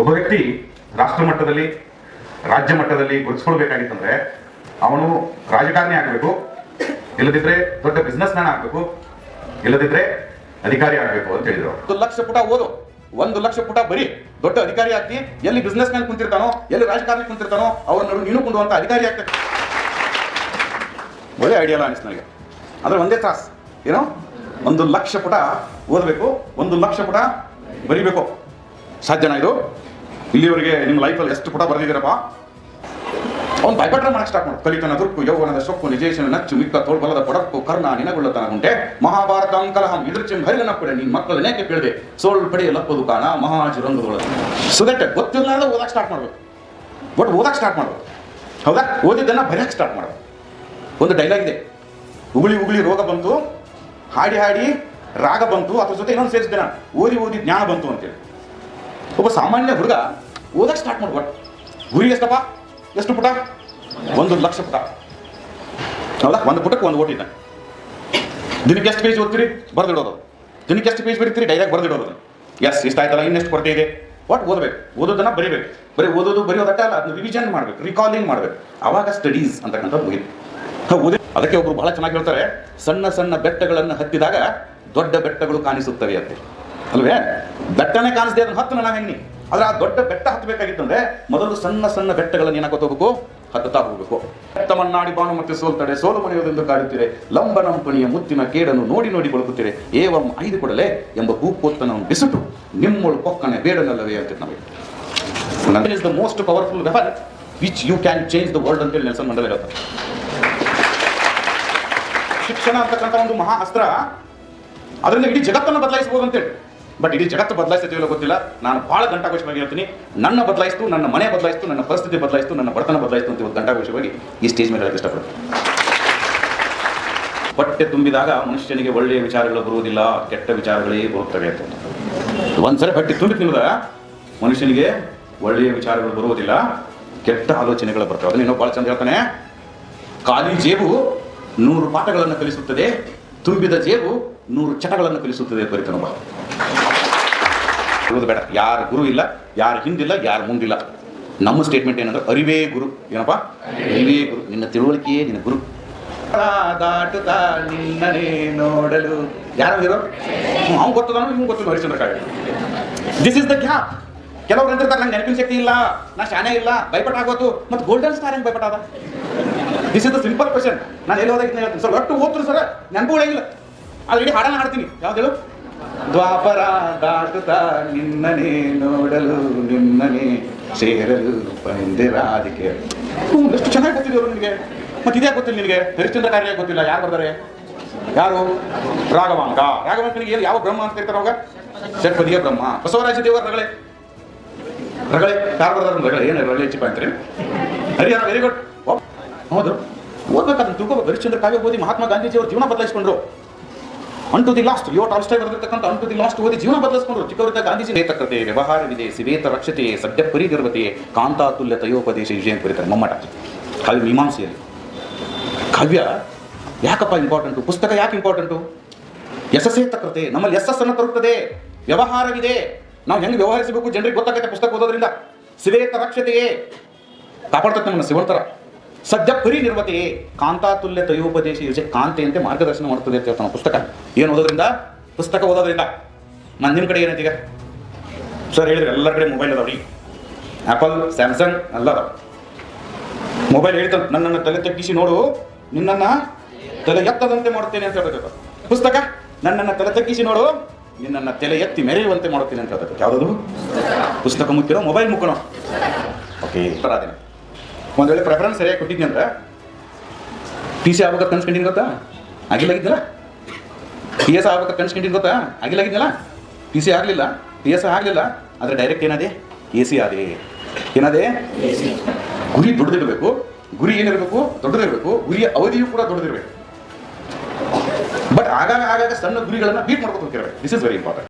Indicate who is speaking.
Speaker 1: ಒಬ್ಬ ವ್ಯಕ್ತಿ ರಾಷ್ಟ್ರ ಮಟ್ಟದಲ್ಲಿ, ರಾಜ್ಯ ಮಟ್ಟದಲ್ಲಿ ಗುರುತಿಸ್ಕೊಳ್ಬೇಕಾಗಿತ್ತಂದ್ರೆ ಅವನು ರಾಜಕಾರಣಿ ಆಗಬೇಕು, ಇಲ್ಲದಿದ್ರೆ ದೊಡ್ಡ ಬಿಸ್ನೆಸ್ ಮ್ಯಾನ್ ಆಗಬೇಕು, ಇಲ್ಲದಿದ್ರೆ ಅಧಿಕಾರಿ ಆಗಬೇಕು ಅಂತ ಹೇಳಿದ್ರು.
Speaker 2: ಒಂದು ಲಕ್ಷ ಪುಟ ಓದು, ಒಂದು ಲಕ್ಷ ಪುಟ ಬರೀ, ದೊಡ್ಡ ಅಧಿಕಾರಿ ಆಗ್ತಿ, ಎಲ್ಲಿ ಬಿಸ್ನೆಸ್ ಮ್ಯಾನ್ ಕುಂತಿರ್ತಾನೋ, ಎಲ್ಲಿ ರಾಜಕಾರಣಿ ಕುಂತಿರ್ತಾನೋ ಅವನ್ನ ನೀನು ಕುಂಡುವಂತ ಅಧಿಕಾರಿ ಆಗ್ತದೆ ಒಳ್ಳೆ ಐಡಿಯಾ ಅನಿಸ್ ನನಗೆ. ಅಂದ್ರೆ ಒಂದೇ ತ್ರಾಸ್, ಏನೋ? ಒಂದು ಲಕ್ಷ ಪುಟ ಓದಬೇಕು, ಒಂದು ಲಕ್ಷ ಪುಟ ಬರಿಬೇಕು. ಸಾಧ್ಯನಾ ಇದು? ಇಲ್ಲಿವರೆಗೆ ನಿಮ್ಮ ಲೈಫಲ್ಲಿ ಎಷ್ಟು ಪುಟ ಬರೆದಿದ್ದೀರಪ್ಪ? ಅವ್ನು ಭಯಪಟ್ರೆ ಮಾಡಕ್ಕೆ ಸ್ಟಾರ್ಟ್ ಮಾಡು. ಕಲಿತನ ದುರ್ಕು ಯೌವನದ ಸೊಕ್ಕು, ನಿಜೇಶನ ನಚ್ಚು, ಮಿಕ್ಕ ತೋಳ್ಬಲದ ಕೊಡಕ್ಕು ಕರ್ಣ ನಿನಗೊಳ್ಳತನ ಉಂಟೆ ಮಹಾಭಾರತ ಅಂಕಲಹಂ ಇದ್ರಚಿಂ ಹರಿಲನ ಪಡೆ ನಿನ್ ಮಕ್ಕಳು ನೇಕೆ ಕೇಳಿದೆ? ಸೋಲ್ ಪಡೆಯ ಲಪ್ಪದು ಕಾಣ ಮಹಾಜುರಂಗದೊಳಗೆ ಸೊ ಗೊತ್ತಿಲ್ಲ ಓದಕ್ಕೆ ಸ್ಟಾರ್ಟ್ ಮಾಡ್ಬೇಕು ಬಟ್ ಓದಕ್ಕೆ ಸ್ಟಾರ್ಟ್ ಮಾಡ್ಬೇಕು ಹೌದಾ? ಓದಿದ್ದನ್ನು ಬರೆಯಕ್ಕೆ ಸ್ಟಾರ್ಟ್ ಮಾಡ್ಬೇಕು ಒಂದು ಡೈಲಾಗ್ ಇದೆ. ಉಗುಳಿ ಉಗುಳಿ ರೋಗ ಬಂತು, ಹಾಡಿ ಹಾಡಿ ರಾಗ ಬಂತು, ಅದ್ರ ಜೊತೆ ಇನ್ನೊಂದು ಸೇರಿಸಿದೆ ನಾನು. ಓದಿ ಓದಿ ಜ್ಞಾನ ಬಂತು ಅಂತೇಳಿ. ಒಬ್ಬ ಸಾಮಾನ್ಯ ಹುಡುಗ ಓದಕ್ಕೆ ಸ್ಟಾರ್ಟ್ ಮಾಡ್ಬಾರ್ದು ಗುರಿ ಎಷ್ಟಪ್ಪ? ಎಷ್ಟು ಪುಟ? ಒಂದು ಲಕ್ಷ ಪುಟ. ಹೌದಾ? ಒಂದು ಪುಟಕ್ಕೆ ಒಂದು ಓಟಿದ್ದ ದಿನಕ್ಕೆ ಎಷ್ಟು ಪೇಜ್ ಓದ್ತೀರಿ? ಬರೆದಿಡೋದು. ದಿನಕ್ಕೆ ಎಷ್ಟು ಪೇಜ್ ಬರೀತೀರಿ? ಡೈರೆಕ್ಟ್ ಬರೆದಿಡೋದು. ಎಸ್ ಇಷ್ಟ ಆಯ್ತಲ್ಲ, ಇನ್ನೆಷ್ಟು ಕೊರತೆ ಇದೆ? ಒಟ್ ಓದಬೇಕು. ಓದೋದನ್ನ ಬರಿಬೇಕು. ಬರೀ ಓದೋದು ಬರೆಯೋದಟ್ಟ ಅಲ್ಲ, ಅದನ್ನ ರಿವಿಷನ್ ಮಾಡಬೇಕು ರಿಕಾಲಿಂಗ್ ಮಾಡಬೇಕು. ಅವಾಗ ಸ್ಟಡೀಸ್ ಅಂತಕ್ಕಂಥದ್ದು ಮುಗಿದು ಓದಿ ಅದಕ್ಕೆ ಒಬ್ರು ಬಹಳ ಚೆನ್ನಾಗಿ ಹೇಳ್ತಾರೆ, ಸಣ್ಣ ಸಣ್ಣ ಬೆಟ್ಟಗಳನ್ನು ಹತ್ತಿದಾಗ ದೊಡ್ಡ ಬೆಟ್ಟಗಳು ಕಾಣಿಸುತ್ತವೆ ಅಂತ. ಅಲ್ವೇ? ಬೆಟ್ಟನೇ ಕಾಣಿಸ್ದೆ ಅದನ್ನ ಹತ್ತು ನಾನು ಹೆಣ್ಣಿ ಆದ್ರೆ ಆ ದೊಡ್ಡ ಬೆಟ್ಟ ಹತ್ತಬೇಕಾಗಿತ್ತಂದ್ರೆ ಮೊದಲು ಸಣ್ಣ ಸಣ್ಣ ಬೆಟ್ಟಗಳನ್ನು ಏನಕ್ಕೆ ಹೋಗ್ಬೇಕು ಹತ್ತುತ್ತಾ ಹೋಗ್ಬೇಕು. ಮನ್ನಾಡಿ ಬಾನು ಮತ್ತೆ ಸೋಲ್ತಡೆ, ಸೋಲು ಮನೆಯೋದೆಂದು ಕಾಡುತ್ತೀರೆ ಲಂಬನಂಪಣಿಯ ಮುತ್ತಿನ ಕೇಡನ್ನು ನೋಡಿ ನೋಡಿ ಬಳಕುತ್ತೀರೆ. ಏವಂ ಐದು ಕೊಡಲೆ ಎಂಬ ಹೂಪೊತ್ತನವನ್ನು ಬಿಸಿಟು, ನಿಮ್ಮೊಳು ಪೊಕ್ಕನೆ ಬೇಡನಲ್ಲವೇ ಅಂತ ನಮಗೆ. Is the most powerful weapon which you can change the world ಅಂತೇಳಿ ನೆಲ್ಸನ್ ಮಂಡಲ ಹೇಳ್ತಾರೆ ಶಿಕ್ಷಣ ಅಂತಕ್ಕಂಥ ಒಂದು ಮಹಾ ಅಸ್ತ್ರ, ಅದರಿಂದ ಇಡೀ ಜಗತ್ತನ್ನು ಬದಲಾಯಿಸಬಹುದು ಅಂತೇಳಿ ಬಟ್ ಇಡೀ ಜಗತ್ತು ಬದಲಾಯಿಸ್ತೀವಲ್ಲ ಗೊತ್ತಿಲ್ಲ. ನಾನು ಬಹಳ ಗಂಟಾಘೋಷವಾಗಿ ಹೇಳ್ತೀನಿ. ನನ್ನ ಬದಲಾಯಿಸ್ತು, ನನ್ನ ಮನೆ ಬದಲಾಯಿಸ್ತು, ನನ್ನ ಪರಿಸ್ಥಿತಿ ಬದಲಾಯಿಸ್ತು, ನನ್ನ ಬಡತನ ಬದಲಾಯಿಸ್ತು ಅಂತ ಇವತ್ತು ಗಂಟಾಘೋಷವಾಗಿ ಈ ಸ್ಟೇಜ್ ಮೇಲೆ ಹೇಳಕ್ಕೆ ಇಷ್ಟಪಡ್ತೀನಿ. ಹೊಟ್ಟೆ ತುಂಬಿದಾಗ ಮನುಷ್ಯನಿಗೆ ಒಳ್ಳೆಯ ವಿಚಾರಗಳು ಬರುವುದಿಲ್ಲ, ಕೆಟ್ಟ ವಿಚಾರಗಳೇ ಬರುತ್ತವೆ ಅಂತ. ಒಂದ್ಸರಿ ಹೊಟ್ಟೆ ತುಂಬಿ ಮನುಷ್ಯನಿಗೆ ಒಳ್ಳೆಯ ವಿಚಾರಗಳು ಬರುವುದಿಲ್ಲ, ಕೆಟ್ಟ ಆಲೋಚನೆಗಳು ಬರ್ತವೆ. ಅದನ್ನ ಇನ್ನೊಬ್ಬ ಭಾಳ ಚಂದ ಹೇಳ್ತಾನೆ. ಖಾಲಿ ಜೇಬು ನೂರು ಪಾಠಗಳನ್ನು ಕಲಿಸುತ್ತದೆ, ತುಂಬಿದ ಜೇಬು ನೂರು ಚಟಗಳನ್ನು ಕಲಿಸುತ್ತದೆ ಬರಿತಾನೊಬ್ಬ ಹೇಳೋದು ಬೇಡ. ಯಾರು ಗುರು ಇಲ್ಲ, ಯಾರು ಹಿಂದಿಲ್ಲ, ಯಾರು ಮುಂದಿಲ್ಲ. ನಮ್ಮ ಸ್ಟೇಟ್ಮೆಂಟ್ ಏನಂದ್ರೆ, ಅರಿವೇ ಗುರು. ಏನಪ್ಪ? ಅರಿವೇ ಗುರು. ನಿನ್ನ ತಿಳುವಳಿಕೆಯೇ ನಿನ್ನ ಗುರು. ದಾಟುತ್ತಾ ನಿನ್ನನೇ ನೋಡಲು. ಯಾರು ಇರೋ ಅವ್ನು ಗೊತ್ತದಾನು ಇವ್ನು ಗೊತ್ತಿಲ್ಲ Harishchandra Kavya. This is the gap ಕೆಲವ್ರು ಅಂತಿರ್ತಾರೆ, ನಂಗೆ ನೆನಪಿನ ಶಕ್ತಿ ಇಲ್ಲ, ನಾ ಶಾನೆ ಇಲ್ಲ, ಭಯಪಟ್ಟ ಆಗೋದು. ಮತ್ತು ಗೋಲ್ಡನ್ ಸ್ಟಾರ್ ಹೆಂಗೆ ಭಯಪಟ್ಟಾದ this is the simple question ನಾನು ಎಲ್ಲಿ ಹೋದಾಗ ಹೇಳ್ತೀನಿ. ಸರ್ ಒಟ್ಟು ಓದ್ತೀನಿ ಸರ್. ನೆನಪು ಇಡೀ ಹಾಡನ್ನ ಹಾಡ್ತೀನಿ. ಯಾವ್ದು ಹೇಳು? ದ್ವಾಪರ ದಾಟುತ್ತಾ ನಿನ್ನನೇ ನೋಡಲು, ನಿನ್ನನೇ ಸೇರಲು ಬಂದಿರಾದಿಕೆ ಎಷ್ಟು ಚೆನ್ನಾಗಿ ಗೊತ್ತಿದ್ರು ನಿನಗೆ. ಮತ್ತೆ ಇದೇ ಗೊತ್ತಿಲ್ಲ ನಿನಗೆ. ಹರಿಶ್ಚಂದ್ರ ಕಾರ್ಯ ಗೊತ್ತಿಲ್ಲ. ಯಾರು ಬರ್ತಾರೆ? ಯಾರು? ರಾಘವಾಂಕ. ರಾಘವಾಂಕನಿಗೆ ಏನು, ಯಾವ ಬ್ರಹ್ಮ ಅಂತ ಕರೀತಾರೆ ಅವಾಗ? ಷಟ್ಪದಿಯ ಬ್ರಹ್ಮ. ಬಸವರಾಜ ದೇವರ ರಗಳೆ. ರಗಳೆ? ಯಾರು ಬರ್ತಾರೆ ರಗಳೆ? ಏನು ರಗಳೆ ಚಿಪ್ಪ ಅಂತಾರೆ? ಹರಿಹರ ವೆರಿ ಗುಡ್ ಹೌದು. ಓದ್ಬೇಕಾದ್ರೆ ತುಂಬ ಹರಿಶ್ಚಂದ್ರ ಕಾವ್ಯ ಓದಿ ಮಹಾತ್ಮ ಗಾಂಧೀಜಿ ಅವ್ರ ಜೀವನ ಬದಲಾಯಿಸ್ಕೊಂಡ್ರು. ಅಂಟು ದಿ ಲಾಸ್ಟ್ ಯೋ ಟಾಲ್ಸ್ಟೈ ಅನ್ ಅಂಟು ದಿ ಲಾಸ್ಟ್ ಓದಿ ಜೀವನ ಬದಲಿಸ್ಕೊಂಡು ಚಿಕ್ಕವರಿದ್ದ ಗಾಂಧೀಜಿ ನೇತಕತೆ ವ್ಯವಹಾರವಿದೆ ಸಿವೇತ ರಕ್ಷತೆ ಸದ್ಯ ಪರಿನಿರ್ವತೆ ಕಾಂತಾತುಲ್ಯ ತಯೋಪದೇಶ ವಿಜಯ ಅಂತ ಬರೀತಾರೆ ಮಮ್ಮಟ. ಕಾವ್ಯ ಮೀಮಾಂಸೆಯಲ್ಲಿ. ಕಾವ್ಯ ಯಾಕಪ್ಪ ಇಂಪಾರ್ಟೆಂಟು ಪುಸ್ತಕ ಯಾಕೆ ಇಂಪಾರ್ಟೆಂಟು ಯಶಸ್ಸೇ ತಕ್ಕತೆ ನಮ್ಮಲ್ಲಿ ಯಶಸ್ಸನ್ನು ತರುತ್ತದೆ. ವ್ಯವಹಾರವಿದೆ ನಾವು ಹೆಂಗೆ ವ್ಯವಹರಿಸಬೇಕು? ಜನರಿಗೆ ಗೊತ್ತಾಗುತ್ತೆ ಪುಸ್ತಕ ಓದೋದ್ರಿಂದ. ಸಿವೇತ ರಕ್ಷತೆಯೇ. ಕಾಪಾಡ್ತಕ್ಕ ನಮ್ಮನ್ನು ಶಿವಂತರ ಸದ್ಯ ಪರಿನಿರ್ವತೆಯೇ ಕಾಂತಾತುಲ್ಯ ತಯೋಪದೇಶ ಯೋಜನೆ ಕಾಂತೆಯಂತೆ ಮಾರ್ಗದರ್ಶನ ಮಾಡ್ತದೆ ಅಂತ ಹೇಳ್ತಾನೆ ಪುಸ್ತಕ. ಏನು ಓದೋದ್ರಿಂದ? ಪುಸ್ತಕ ಓದೋದ್ರಿಂದ. ನಿಮ್ಮ ಕಡೆ ಏನೈತೆ ಈಗ? ಸರ್ ಹೇಳಿದ್ರೆ ಎಲ್ಲರ ಕಡೆ ಮೊಬೈಲ್ ಅದಾವ್ರಿ. ಆ್ಯಪಲ್ ಸ್ಯಾಮ್ಸಂಗ್ ಎಲ್ಲ ಅದಾವ. ಮೊಬೈಲ್ ಹೇಳ್ತಾನೆ, ನನ್ನನ್ನು ತಲೆ ತಗ್ಗಿಸಿ ನೋಡು, ನಿನ್ನನ್ನು ತಲೆ ಎತ್ತದಂತೆ ಮಾಡುತ್ತೇನೆ ಅಂತ ಹೇಳ್ತದೆ ಪುಸ್ತಕ, ನನ್ನನ್ನು ತಲೆ ತಗ್ಗಿಸಿ ನೋಡು, ನಿನ್ನನ್ನು ತಲೆ ಎತ್ತಿ ಮೆರೆಯುವಂತೆ ಮಾಡುತ್ತೇನೆ ಅಂತ ಹೇಳ್ತದೆ ಯಾವುದದು? ಪುಸ್ತಕ ಮುಕ್ಕಿರೋ ಮೊಬೈಲ್ ಮುಖ್ಯನೋ ಓಕೆ ಅದೇನೆ ಒಂದು ವೇಳೆ ಪ್ರೆಫರೆನ್ಸ್ ಸರಿಯಾಗಿ ಕೊಟ್ಟಿದ್ನಿ ಅಂದ್ರೆ ಟಿ ಸಿ ಆಗ್ಬೇಕು ಕನ್ಸ್ಕೊಂಡಿನಿ ಗೊತ್ತಾ? ಆಗಿಲ್ಲಾಗಿದ್ದಲ್ಲ ಟಿ ಎಸ್ ಆಗ್ಬೇಕು ಕನ್ಸ್ಕೊಂಡಿನಿ ಗೊತ್ತಾ? ಆಗಿಲ್ಲಾಗಿದ್ದಲ್ಲ ಟಿ ಸಿ ಆಗಲಿಲ್ಲ? ಟಿ ಎಸ್ ಆಗಲಿಲ್ಲ? ಆದರೆ ಡೈರೆಕ್ಟ್ ಏನದೇ? ಎ ಸಿ ಆದೆ. ಏನಾದೆ? ಗುರಿ ದೊಡ್ಡದಿರಬೇಕು. ಗುರಿ ಏನಿರಬೇಕು? ದೊಡ್ಡದಿರಬೇಕು. ಗುರಿಯ ಅವಧಿಯು ಕೂಡ ದೊಡ್ಡದಿರಬೇಕು. ಬಟ್ ಆಗಾಗ ಆಗಾಗ ಸಣ್ಣ ಗುರಿಗಳನ್ನು ಬೀಟ್ ಮಾಡ್ಕೊಂಡು ಹೋಗಿರ್ಬೇಕು ದಿಸ್ ಇಸ್ ವೆರಿ ಇಂಪಾರ್ಟೆಂಟ್